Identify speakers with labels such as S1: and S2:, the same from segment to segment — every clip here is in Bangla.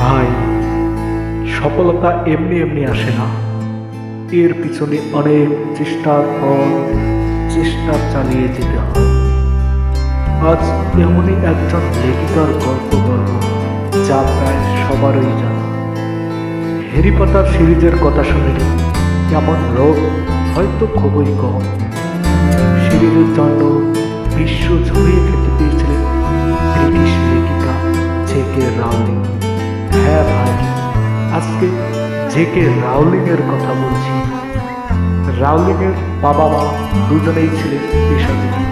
S1: ভাই সফলতা এমনি এমনি আসে না। এর পিছনে অনেক চেষ্টার পর চেষ্টা চালিয়ে যেতে হয়। আজ এমনই একজন লেখিকার গল্প বলব যা প্রায় সবারই জানা। হ্যারি সিরিজের কথা শুনেনি এমন লোক হয়তো খুবই কম। সিরিজের জন্য বিশ্ব ছড়িয়ে জেকে রাউলিং এর কথা বলছি। রাউলিং এর বাবা মা দুজনেই ছিলেন পেশাজীবী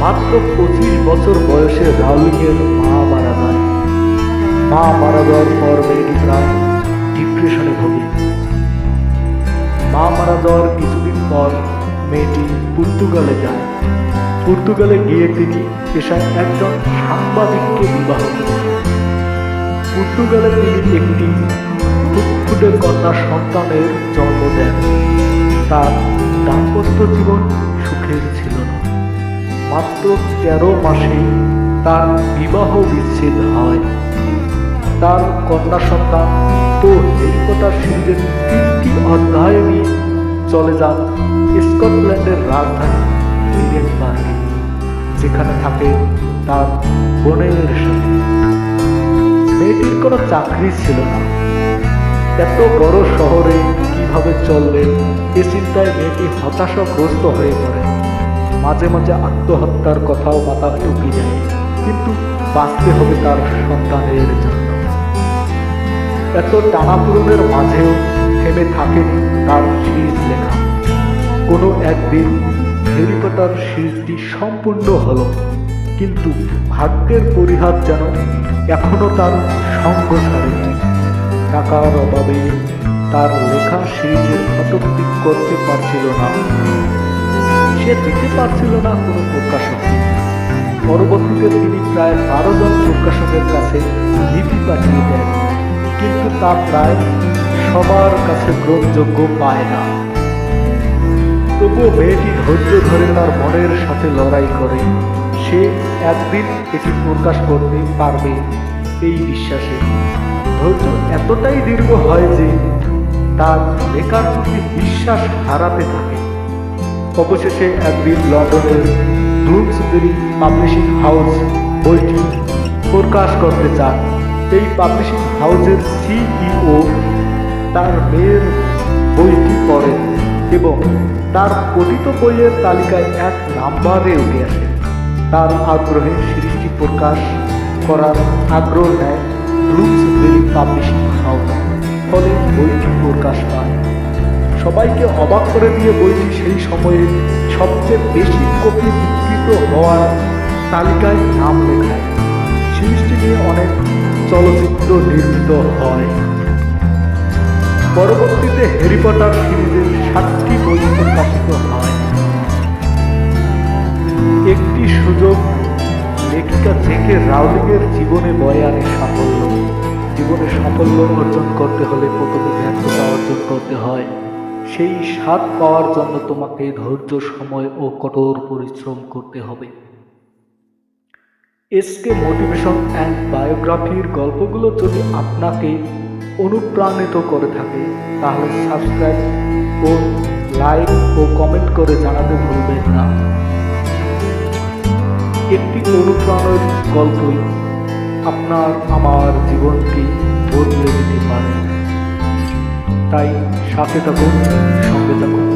S1: মাত্র পঁচিশ বছর বয়সে রাউলিং এর মা মারা যায়। মা মারা যাওয়ার পর মেয়েটি প্রায় ডিপ্রেশনে ভোগে। মা মারা যাওয়ার কিছুদিন পর মেয়েটি পর্তুগালে যায়। পর্তুগালে গিয়ে তিনি পেশায় একজন সাংবাদিককে বিবাহ করেন। পর্তুগালে তিনি একটি ফুটফুটে কন্যা সন্তানের জন্ম দেন। তার দাম্পত্য জীবন সুখের ছিল না। মাত্র তেরো মাসে তার বিবাহ বিচ্ছেদ হয়। তার কন্যা সন্তান তো হেলিকপ্টার সিরিজের তিনটি অধ্যায় নিয়ে চলে যান স্কটল্যান্ডের রাজধানী এডিনবার্গে যেখানে থাকে তার বোনের সাথে মেয়েটির কোনো চাকরি ছিল না। এত বড় শহরে কীভাবে চলবে এ চিন্তায় মেয়েটি হতাশাগ্রস্ত হয়ে পড়ে। মাঝে মাঝে আত্মহত্যার কথাও মাথা ঢুকে যায় কিন্তু বাঁচতে হবে তার সন্তানের জন্য। এত টানাপূরণের মাঝেও থেমে থাকেনি তার সিরিজ লেখা। কোনো একদিন হ্যারি সিরিজটি সম্পূর্ণ হলো, কিন্তু ভাগ্যের পরিহার যেন এখনও তার সঙ্গ ছাড়েনি। টাকার অভাবে তার লেখা সিরিজের ফটোকপি করতে পারছিল না, সে দিতে পারছিল না কোনো প্রকাশক। পরবর্তীতে তিনি প্রায় বারো জন প্রকাশকের কাছে লিপি পাঠিয়ে দেন, কিন্তু তা প্রায় সবার কাছে গ্রহণযোগ্য পায় না। তবুও মেয়েটি ধৈর্য ধরে তার মনের সাথে লড়াই করে, সে একদিন এটি প্রকাশ করতে পারবে। এই বিশ্বাসে। ধৈর্য এতটাই দীর্ঘ হয় যে তার লেখার প্রতি বিশ্বাস হারাতে থাকে। অবশেষে একদিন লন্ডনের ব্লুমসবেরি পাবলিশিং হাউস বইটি প্রকাশ করতে চান এই পাবলিশিং হাউসের সিইও তার মেয়ের বইটি পড়েন এবং তার পঠিত বইয়ের তালিকায় এক নাম্বারে উঠে আসে তার আগ্রহে সিরিজটি প্রকাশ করার আগ্রহ নেয়। ব্লুমসবেরি পাবলিশিং হাউস ফলে বইটি প্রকাশ পায়। সবাইকে অবাক করে দিয়ে বইটি সেই সময়ে সবচেয়ে বেশি কপি বিকৃত হওয়ার তালিকায় নাম লেখায়। সিরিজটি নিয়ে অনেক চলচ্চিত্র নির্মিত হয়। পরবর্তীতে হ্যারি সিরিজের সাতটি বই প্রকাশিত হয়। একটি সুযোগ লেখিকা থেকে রাউলিংয়ের জীবনে বয়ে আনে সাফল্য। জীবনে সাফল্য অর্জন করতে হলে প্রথমে ব্যর্থতা অর্জন করতে হয়। সেই স্বাদ পাওয়ার জন্য তোমাকে ধৈর্য, সময় ও কঠোর পরিশ্রম করতে হবে। এসকে মোটিভেশন অ্যান্ড বায়োগ্রাফির গল্পগুলো যদি আপনাকে অনুপ্রাণিত করে থাকে, তাহলে সাবস্ক্রাইব ও লাইক ও কমেন্ট করে জানাতে ভুলবেন না। একটি অনুপ্রাণের গল্পই আপনার আমার জীবনকে বদলে দিতে পারে। তাই সাথে থাকুন।